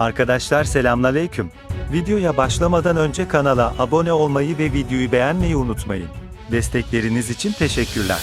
Arkadaşlar selamünaleyküm. Videoya başlamadan önce kanala abone olmayı ve videoyu beğenmeyi unutmayın. Destekleriniz için teşekkürler.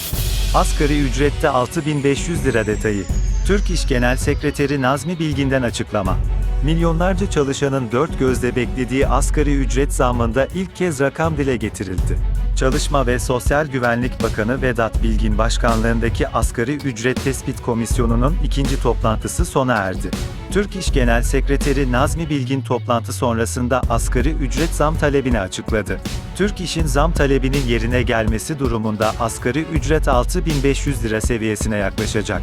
Asgari ücrette 6500 lira detayı. Türk İş Genel Sekreteri Nazmi Bilgin'den açıklama. Milyonlarca çalışanın dört gözle beklediği asgari ücret zammında ilk kez rakam dile getirildi. Çalışma ve Sosyal Güvenlik Bakanı Vedat Bilgin başkanlığındaki Asgari Ücret Tespit Komisyonu'nun ikinci toplantısı sona erdi. Türk İş Genel Sekreteri Nazmi Bilgin toplantı sonrasında asgari ücret zam talebini açıkladı. Türk İş'in zam talebinin yerine gelmesi durumunda asgari ücret 6500 lira seviyesine yaklaşacak.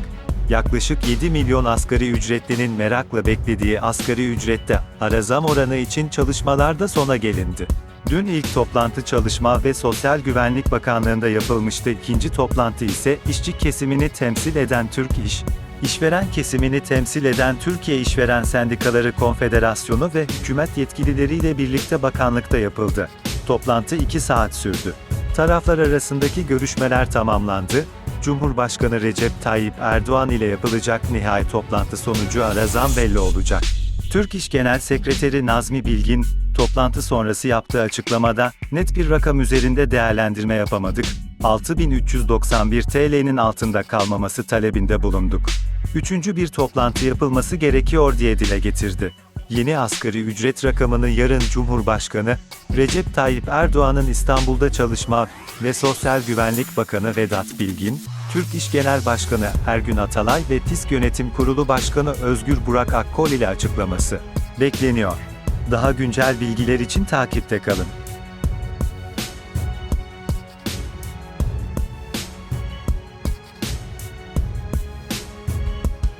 Yaklaşık 7 milyon asgari ücretlinin merakla beklediği asgari ücrette ara zam oranı için çalışmalarda sona gelindi. Dün ilk toplantı Çalışma ve Sosyal Güvenlik Bakanlığı'nda yapılmıştı. İkinci toplantı ise işçi kesimini temsil eden Türk İş, İşveren kesimini temsil eden Türkiye İşveren Sendikaları Konfederasyonu ve hükümet yetkilileriyle birlikte bakanlıkta yapıldı. Toplantı 2 saat sürdü. Taraflar arasındaki görüşmeler tamamlandı. Cumhurbaşkanı Recep Tayyip Erdoğan ile yapılacak nihai toplantı sonucu ara zam belli olacak. Türk İş Genel Sekreteri Nazmi Bilgin, toplantı sonrası yaptığı açıklamada, net bir rakam üzerinde değerlendirme yapamadık, 6391 TL'nin altında kalmaması talebinde bulunduk. Üçüncü bir toplantı yapılması gerekiyor diye dile getirdi. Yeni asgari ücret rakamını yarın Cumhurbaşkanı, Recep Tayyip Erdoğan'ın İstanbul'da Çalışma ve Sosyal Güvenlik Bakanı Vedat Bilgin, Türk İş Genel Başkanı Ergün Atalay ve TİSK Yönetim Kurulu Başkanı Özgür Burak Akkol ile açıklaması bekleniyor. Daha güncel bilgiler için takipte kalın.